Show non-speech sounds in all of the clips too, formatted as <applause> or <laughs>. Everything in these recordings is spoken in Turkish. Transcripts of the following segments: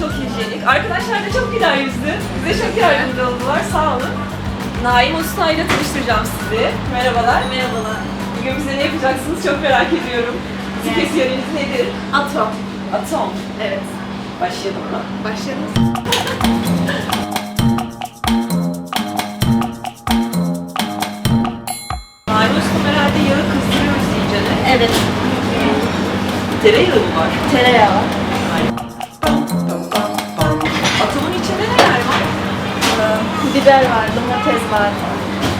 çok hijyenik. Arkadaşlar da çok güler yüzlü. Bize çok yardımcı oldular. Sağ olun. Naim Usta ile tanıştıracağım sizi. Merhabalar. Merhabalar. Bugün bize ne yapacaksınız çok merak ediyorum. Spesiyaliniz nedir? Atom. Atom. Evet. Başlayalım mı? Başlayalım. Naim Usta herhalde yağı kızdırıyoruz iyicene. Evet. Tereyağı mı var? Tereyağı Biber var, domates var,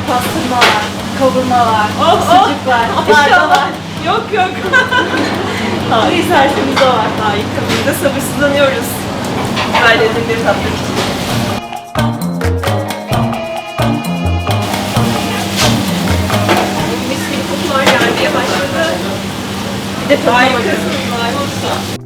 pastırma var, kavurma var, Oh, sucuk var, barda var. Yok yok. Harika. isterseniz o var. Harika. Biz de sabırsızlanıyoruz. Güzel lezzetleri tatmak için. Bir de tadına bakalım. Harikasınız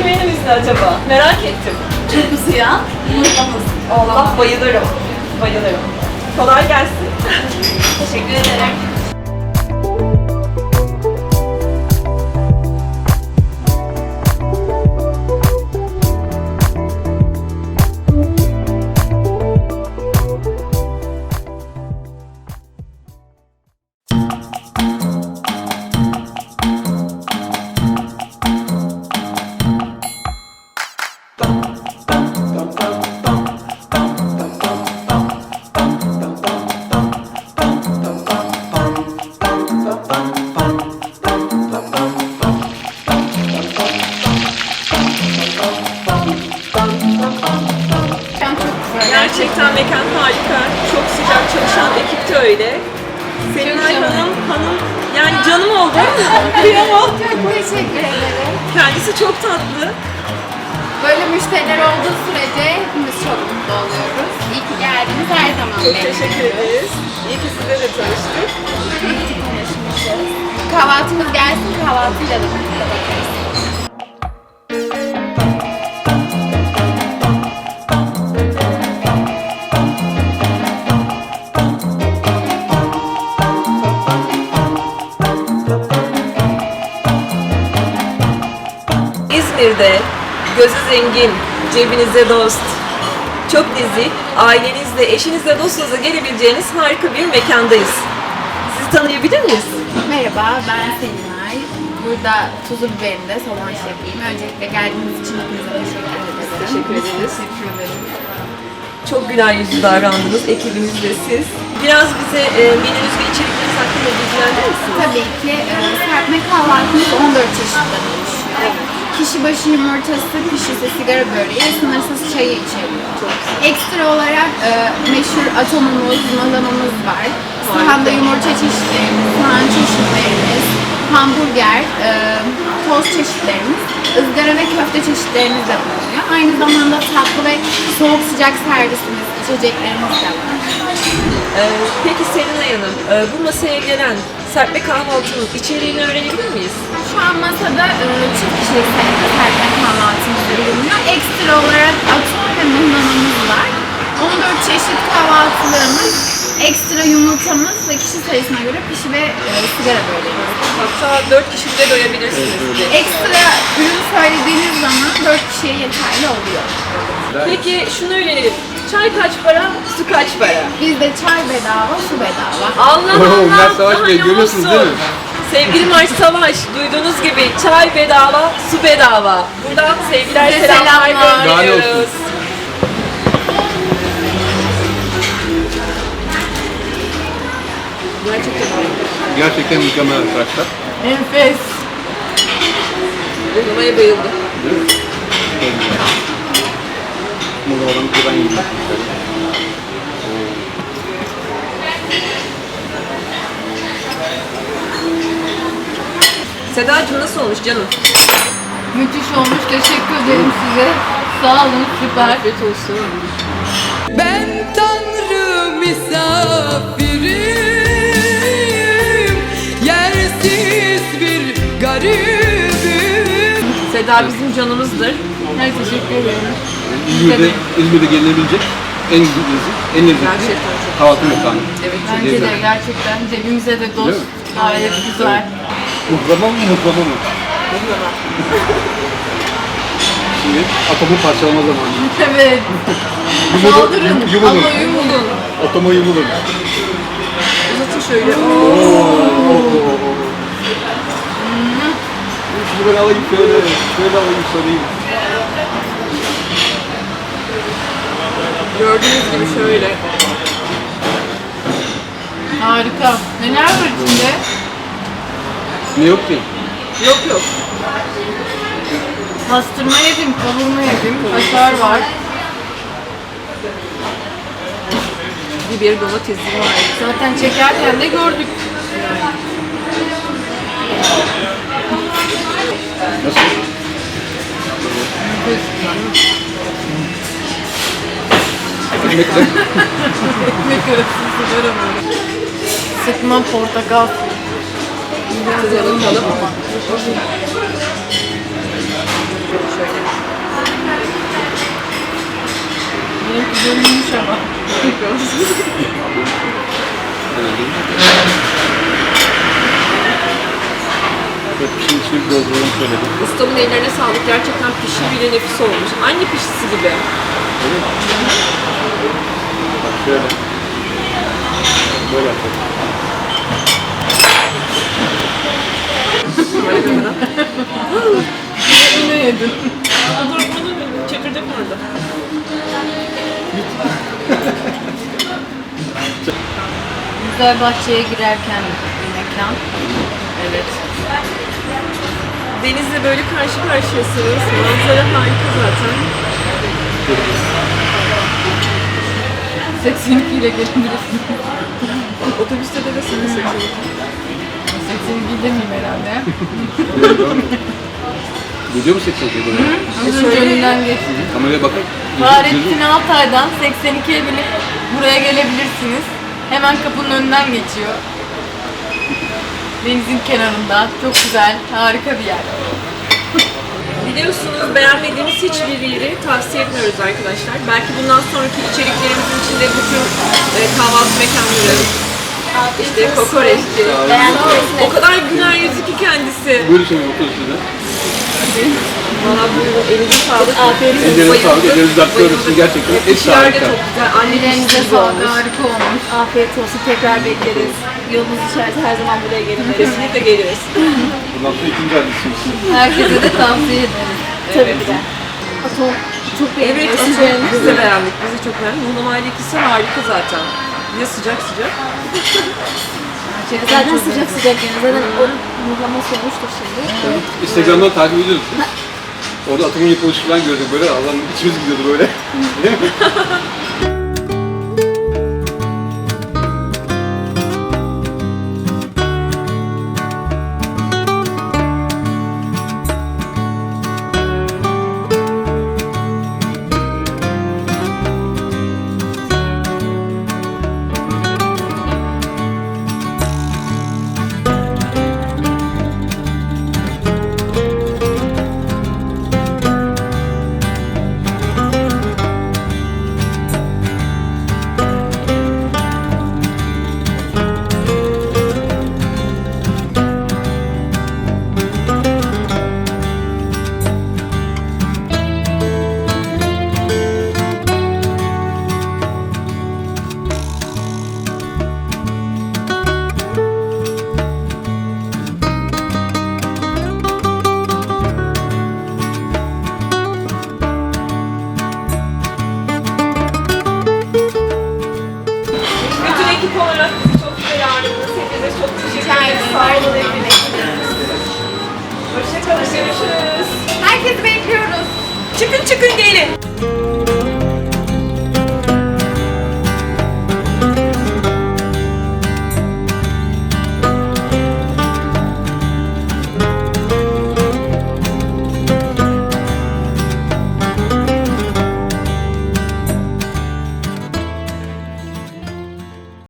Menümüz ne acaba? Merak ettim. Kırmızı yağ, yumurtamız. Allah bayılırım. Bayılırım. Kolay gelsin. Teşekkür ederim. Gerçekten mekan harika. Çok sıcak çalışan ekip de öyle. Selinay. Hanım, hanım yani canım oldu. <laughs> Kıyamam. Çok teşekkür ederim. Kendisi çok tatlı. Böyle müşteriler olduğu sürece hepimiz çok mutlu oluyoruz. İyi ki geldiniz her zaman Çok bekleriz. teşekkür ederiz. İyi ki sizle de tanıştık. İyi ki tanışmışız. Kahvaltımız gelsin, kahvaltıyla da bakarız. İzmir'de gözü zengin, cebinize dost, çok nezih, ailenizle, eşinizle, dostunuzla gelebileceğiniz harika bir mekandayız. Sizi tanıyabilir miyiz? Merhaba, ben Selinay. Burada tuzu biberinde salon şefiyim. Öncelikle geldiğiniz için hepinize teşekkür ederim. Teşekkür ederiz. Teşekkür ederim. Çok güler yüzlü davrandınız, ekibiniz ve siz. Biraz bize e, menünüz ve içerikleriniz hakkında bilgilendirir misiniz? Tabii ki e, serpme kahvaltımız 14 çeşitten oluşuyor. Kişi başı yumurtası, pişirse sigara böreği, sınırsız çayı içeriyor. Ekstra olarak e, meşhur atomumuz, malamamız var. Sahanda yumurta çeşitlerimiz, soğan çeşitlerimiz, hamburger, e, tost çeşitlerimiz, ızgara ve köfte çeşitlerimiz de bulunuyor. Aynı zamanda tatlı ve soğuk sıcak servisimiz, içeceklerimiz de var. E, peki Selinay Hanım, e, bu masaya gelen serpme kahvaltının içeriğini öğrenebilir miyiz? Şu an masada e, çift kişilik serpme kahvaltımız bulunuyor. Ekstra olarak atom ve mıhlamamız var. 14 çeşit kahvaltılarımız, ekstra yumurtamız ve kişi sayısına göre pişi ve e, sigara böreğimiz. Hatta 4 kişi bile doyabilirsiniz. Ekstra ürün söylediğiniz zaman 4 kişiye yeterli oluyor. Peki şunu öğrenelim. Çay kaç para, su kaç para? Bizde çay bedava, su bedava. Allah Allah. bunlar savaş bey, görüyorsunuz değil mi? Sevgili Mars Savaş, duyduğunuz gibi çay bedava, su bedava. Buradan sevgiler, Size selamlar selamlar. Daha ne gönderiyoruz. olsun? Gerçekten Gerçekten mükemmel arkadaşlar. Enfes. uygulamaya bayıldım. Olan bir ben yiyeyim. Sedacığım nasıl olmuş canım? Müthiş olmuş. Teşekkür ederim size. Sağ olun. Süper. Afiyet olsun. Ben Tanrı misafiriyim Yersiz bir garibim Seda bizim canımızdır. Her teşekkür ederim. İzmir'de, İzmir'de gelinebilecek en lezzetli, en lezzetli Gerçekten çok. kahvaltı mekanı. Evet. Bence de gerçekten cebimize de dost. Gayet güzel. Mutlama mı mutlama mı? Şimdi atomu parçalama zamanı. <laughs> evet. Yumulun, Saldırın. yum- yumulun. Ama yumulun. Atoma yumulun. Uzatın şöyle. Oo. Şimdi ben alayım şöyle, şöyle alayım sarayım. Gördüğünüz gibi şöyle. Harika. Neler var içinde? Ne yok ki? Yok yok. Pastırma yedim, kavurma yedim, kaşar var. Biber domatesi var. Zaten çekerken de gördük. Nasıl? Ekmek <laughs> arası sigara böyle. Sıkma portakal suyu. Size bakalım. Benimki bölünmüş ama. Evet, şöyle bir. Ustamın ellerine sağlık. Gerçekten pişi bile nefis olmuş. Anne pişisi gibi. Bak şöyle. Böyle yapalım. Ne yedin? Dur bunu çekirdek orada. Güzel bahçeye girerken bir mekan. Evet. Denizle böyle karşı karşıyasınız. Manzara harika zaten. 82 ile gelebilirsiniz. Otobüste de de seni seçiyorum. 82 demeyeyim herhalde. Biliyor musun 82'yi böyle? Az önce önünden geçtim. Kameraya bakın. Fahrettin Altay'dan 82'ye binip buraya gelebilirsiniz. Hemen kapının önünden geçiyor. Denizin kenarında. Çok güzel, harika bir yer. Biliyorsunuz beğenmediğimiz hiçbir yeri tavsiye etmiyoruz arkadaşlar. Belki bundan sonraki içeriklerimizin içinde bütün e, kahvaltı mekanları, işte kokoreççi, o kadar güler yüzü ki kendisi. Buyurun şimdi oturun size. Valla buyurun elinize sağlık. Aferin. Ellerinize sağlık, ellerinizi dörtlüyorsunuz. Gerçekten de harika. çok güzel. Annelerinize Ellerinize sağlık. sağlık, harika olmuş. Afiyet olsun. Tekrar bekleriz. Yolunuz düşerse her zaman buraya gelin. Kesinlikle geliriz. Bundan sonra ikinci adresimiz. Herkese de tavsiye ederim. Tabii ki de. Atom çok Evet, siz Çok beğendik. biz de beğendik. Biz de çok beğendik. Muhlamayla ikisi harika zaten. De sıcak sıcak. <laughs> Zaten sıcak sıcak yani. Zaten o muhlama soğumuştur şimdi. Instagram'dan takip ediyoruz biz. Orada atomun yapılışı falan gördük böyle. Allah'ım içimiz gidiyordu böyle. <laughs> Değil mi? <laughs>